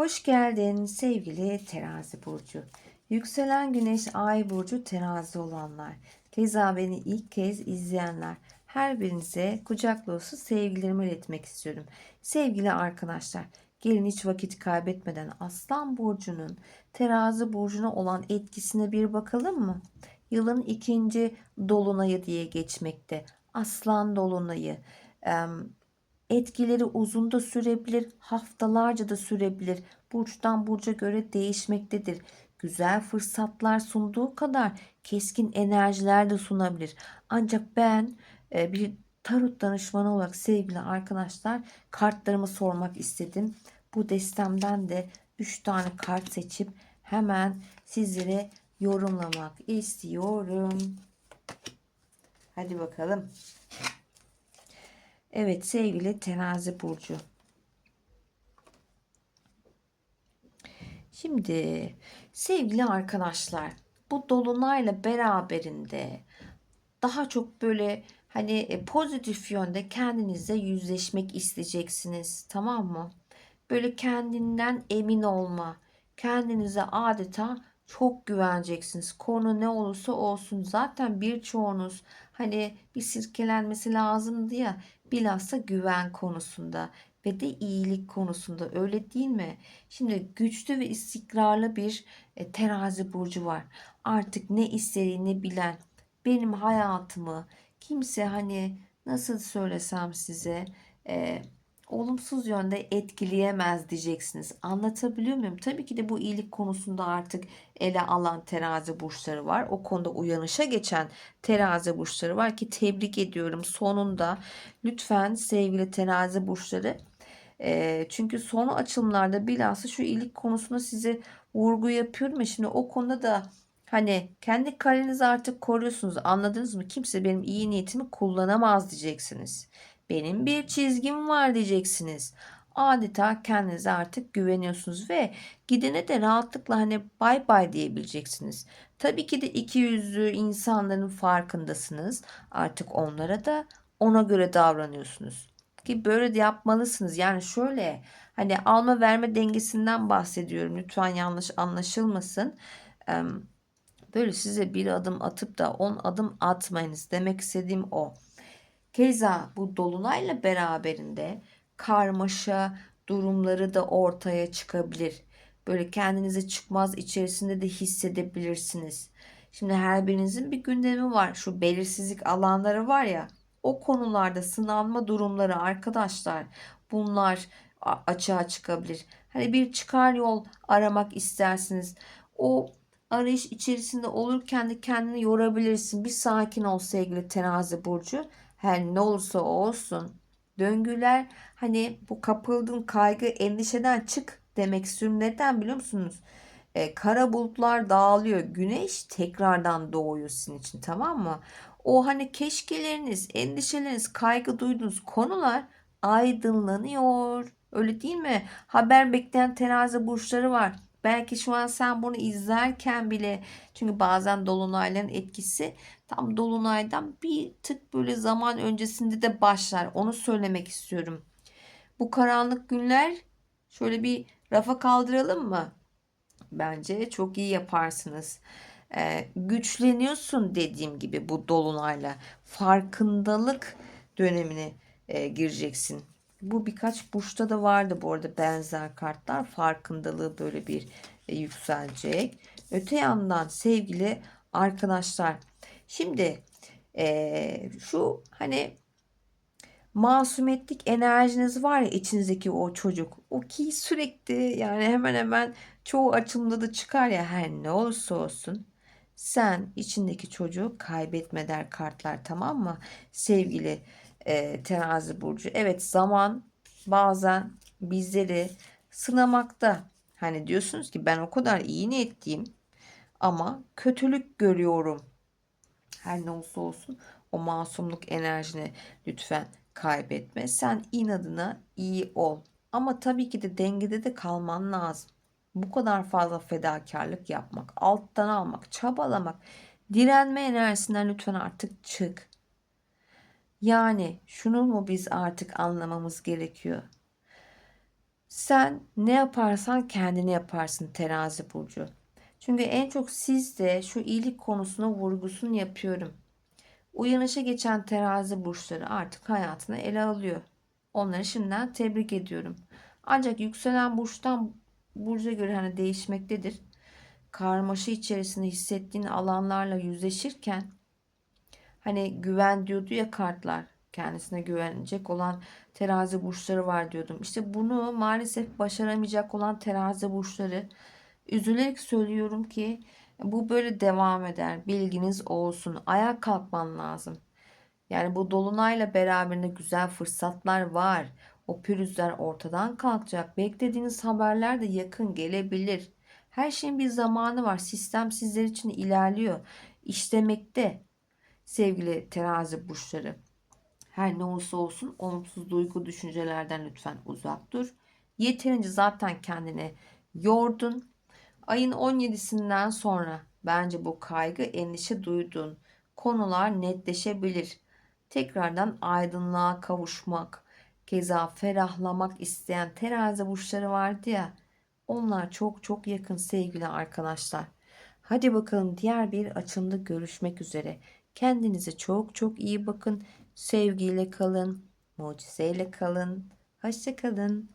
Hoş geldin sevgili terazi burcu. Yükselen güneş ay burcu terazi olanlar. Keza beni ilk kez izleyenler. Her birinize kucak dolusu sevgilerimi iletmek istiyorum. Sevgili arkadaşlar, gelin hiç vakit kaybetmeden Aslan burcunun terazi burcuna olan etkisine bir bakalım mı? Yılın ikinci dolunayı diye geçmekte. Aslan dolunayı. Etkileri uzun da sürebilir, haftalarca da sürebilir. Burçtan burca göre değişmektedir. Güzel fırsatlar sunduğu kadar keskin enerjiler de sunabilir. Ancak ben e, bir tarot danışmanı olarak sevgili arkadaşlar kartlarımı sormak istedim. Bu destemden de 3 tane kart seçip hemen sizlere yorumlamak istiyorum. Hadi bakalım. Evet sevgili terazi burcu. Şimdi sevgili arkadaşlar bu dolunayla beraberinde daha çok böyle hani e, pozitif yönde kendinize yüzleşmek isteyeceksiniz tamam mı? Böyle kendinden emin olma, kendinize adeta çok güveneceksiniz. Konu ne olursa olsun zaten birçoğunuz hani bir sirkelenmesi lazımdı ya bilhassa güven konusunda ve de iyilik konusunda öyle değil mi? Şimdi güçlü ve istikrarlı bir e, terazi burcu var. Artık ne istediğini bilen benim hayatımı kimse hani nasıl söylesem size e, olumsuz yönde etkileyemez diyeceksiniz. Anlatabiliyor muyum? Tabii ki de bu iyilik konusunda artık ele alan terazi burçları var. O konuda uyanışa geçen terazi burçları var ki tebrik ediyorum. Sonunda lütfen sevgili terazi burçları e, çünkü son açılımlarda bilhassa şu iyilik konusunda size vurgu yapıyorum ya şimdi o konuda da hani kendi kalenizi artık koruyorsunuz anladınız mı? Kimse benim iyi niyetimi kullanamaz diyeceksiniz. Benim bir çizgim var diyeceksiniz. Adeta kendinize artık güveniyorsunuz ve gidene de rahatlıkla hani bay bay diyebileceksiniz. Tabii ki de iki yüzlü insanların farkındasınız. Artık onlara da ona göre davranıyorsunuz. Ki böyle de yapmalısınız. Yani şöyle hani alma verme dengesinden bahsediyorum. Lütfen yanlış anlaşılmasın. Böyle size bir adım atıp da on adım atmayınız. Demek istediğim o. Keza bu dolunayla beraberinde karmaşa durumları da ortaya çıkabilir. Böyle kendinizi çıkmaz içerisinde de hissedebilirsiniz. Şimdi her birinizin bir gündemi var. Şu belirsizlik alanları var ya. O konularda sınanma durumları arkadaşlar bunlar açığa çıkabilir. Hani bir çıkar yol aramak istersiniz. O arayış içerisinde olurken de kendini yorabilirsin. Bir sakin ol sevgili terazi burcu her ne olursa olsun döngüler hani bu kapıldığın kaygı endişeden çık demek istiyorum. Neden biliyor musunuz? E, kara bulutlar dağılıyor. Güneş tekrardan doğuyor sizin için tamam mı? O hani keşkeleriniz, endişeleriniz, kaygı duyduğunuz konular aydınlanıyor. Öyle değil mi? Haber bekleyen terazi burçları var. Belki şu an sen bunu izlerken bile çünkü bazen dolunayların etkisi tam dolunaydan bir tık böyle zaman öncesinde de başlar. Onu söylemek istiyorum. Bu karanlık günler şöyle bir rafa kaldıralım mı? Bence çok iyi yaparsınız. Ee, güçleniyorsun dediğim gibi bu dolunayla farkındalık dönemine e, gireceksin. Bu birkaç burçta da vardı bu arada benzer kartlar. Farkındalığı böyle bir e, yükselecek. Öte yandan sevgili arkadaşlar. Şimdi e, şu hani masumetlik enerjiniz var ya içinizdeki o çocuk. O ki sürekli yani hemen hemen çoğu açımda da çıkar ya her ne olursa olsun. Sen içindeki çocuğu kaybetme der kartlar tamam mı? Sevgili e, terazi burcu. Evet zaman bazen bizleri sınamakta. Hani diyorsunuz ki ben o kadar iyi niyetliyim ama kötülük görüyorum. Her ne olursa olsun o masumluk enerjini lütfen kaybetme. Sen inadına iyi ol. Ama tabii ki de dengede de kalman lazım. Bu kadar fazla fedakarlık yapmak, alttan almak, çabalamak, direnme enerjisinden lütfen artık çık. Yani şunu mu biz artık anlamamız gerekiyor? Sen ne yaparsan kendine yaparsın terazi burcu. Çünkü en çok sizde şu iyilik konusuna vurgusunu yapıyorum. Uyanışa geçen terazi burçları artık hayatını ele alıyor. Onları şimdiden tebrik ediyorum. Ancak yükselen burçtan burca göre hani değişmektedir. Karmaşa içerisinde hissettiğin alanlarla yüzleşirken hani güven diyordu ya kartlar kendisine güvenecek olan terazi burçları var diyordum. İşte bunu maalesef başaramayacak olan terazi burçları üzülerek söylüyorum ki bu böyle devam eder. Bilginiz olsun. Ayağa kalkman lazım. Yani bu dolunayla beraberinde güzel fırsatlar var. O pürüzler ortadan kalkacak. Beklediğiniz haberler de yakın gelebilir. Her şeyin bir zamanı var. Sistem sizler için ilerliyor. İşlemekte sevgili terazi burçları. Her ne olursa olsun olumsuz duygu düşüncelerden lütfen uzak dur. Yeterince zaten kendini yordun. Ayın 17'sinden sonra bence bu kaygı, endişe duyduğun konular netleşebilir. Tekrardan aydınlığa kavuşmak, keza ferahlamak isteyen terazi burçları vardı ya. Onlar çok çok yakın sevgili arkadaşlar. Hadi bakalım diğer bir açımda görüşmek üzere. Kendinize çok çok iyi bakın. Sevgiyle kalın, mucizeyle kalın. Hoşça kalın.